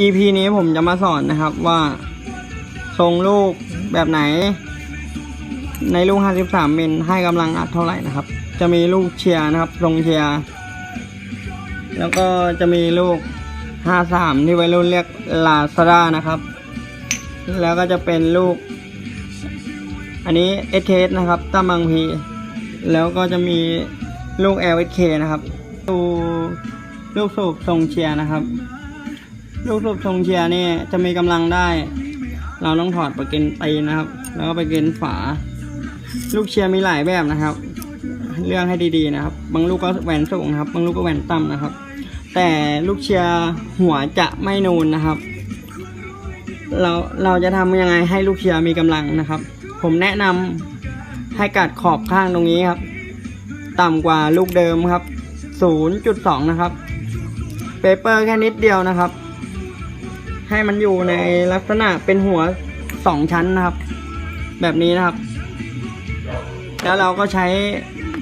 EP นี้ผมจะมาสอนนะครับว่าทรงลูกแบบไหน ในลูก 53มิลให้กำลังอัดเท่าไหร่นะครับ จะมีลูกเชียร์นะครับ ทรงเชียร์ แล้วก็จะมีลูก 53 ที่วัยรุ่นเรียกลาซาด้านะครับ แล้วก็จะเป็นลูก อันนี้เอเทสนะครับตั้มบางพี แล้วก็จะมีลูก LSK นะครับ ดูลูกสูบทรงเชียร์นะครับ ลูกสูบทรงเชียร์นี่จะมีกำลังได้ เราต้องถอดปะเก็นตีนะครับ แล้วก็ปะเก็นฝา ลูกเชียร์มีหลายแบบนะครับเลือกให้ดีๆนะครับ บางลูกก็แหวนสูงนะครับ บางลูกก็แหวนต่ำนะครับ แต่ลูกเชียร์หัวจะไม่นูนนะครับ เราเราจะทำยังไงให้ลูกเชียร์มีกำลังนะครับ ผมแนะนำให้กัดขอบข้างตรงนี้ครับ ต่ำกว่าลูกเดิมครับ0.2 นะครับ เปเปอร์แค่นิดเดียวนะครับ ให้มันอยู่ในลักษณะเป็นหัวสองชั้นนะครับ แบบนี้นะครับ แล้วเราก็ใช้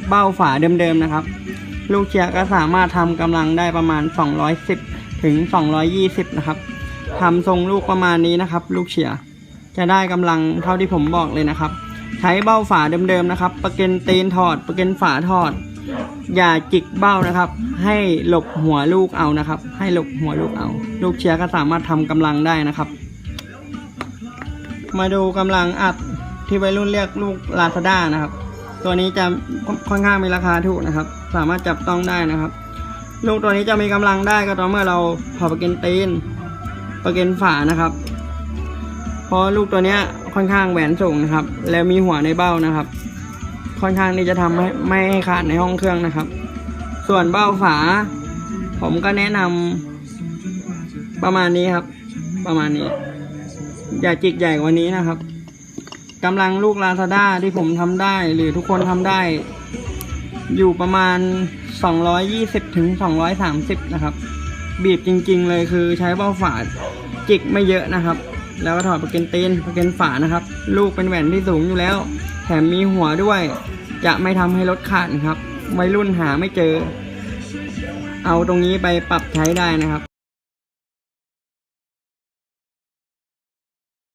เบ้าฝาเดิมๆนะครับ ลูกเชียร์ก็สามารถทำกำลังได้ประมาณ 210 ถึง 220 นะครับทำทรงลูกประมาณนี้นะครับ ลูกเชียร์จะได้กำลังเท่าที่ผมบอกเลยนะครับ ใช้เบ้าฝาเดิมๆนะครับ ประเก็นตีนถอด ประเก็นฝาถอด อย่าจิกเบ้านะครับ ให้หลบหัวลูกเอานะครับ ให้หลบหัวลูกเอา ลูกเชียร์ก็สามารถทำกำลังได้นะครับ มาดูกำลังอัดที่วัยรุ่นเรียกลูกลาซาด้านะครับ ตัวนี้จะค่อนข้างมีราคาถูกนะครับ สามารถจับต้องได้นะครับ ลูกตัวนี้จะมีกำลังได้ก็ต่อเมื่อเราเผาประเก็นตีนประเก็นฝานะครับเพราะลูกตัวเนี้ยค่อนข้างแหวนสูงนะครับ แล้วมีหัวในเบ้านะครับ ค่อนข้างที่จะทำให้ไม่ให้ขาดในห้องเครื่องนะครับ ส่วนเบ้าฝา ผมก็แนะนำประมาณนี้ครับ ประมาณนี้ อย่าจิกใหญ่กว่านี้นะครับกำลังลูกลาซาด้าที่ผมทำได้ หรือทุกคนทำได้ อยู่ประมาณ 220ถึง230 นะครับ บีบจริงๆเลยคือใช้เบ้าฝาจิกไม่เยอะนะครับ แล้วก็ถอดประเก็นตีนประเก็นฝานะครับ ลูกเป็นแหวนที่สูงอยู่แล้ว แถมมีหัวด้วย จะไม่ทำให้รถขาดครับวัยรุ่นหาไม่เจอ เอาตรงนี้ไปปรับใช้ได้นะครับ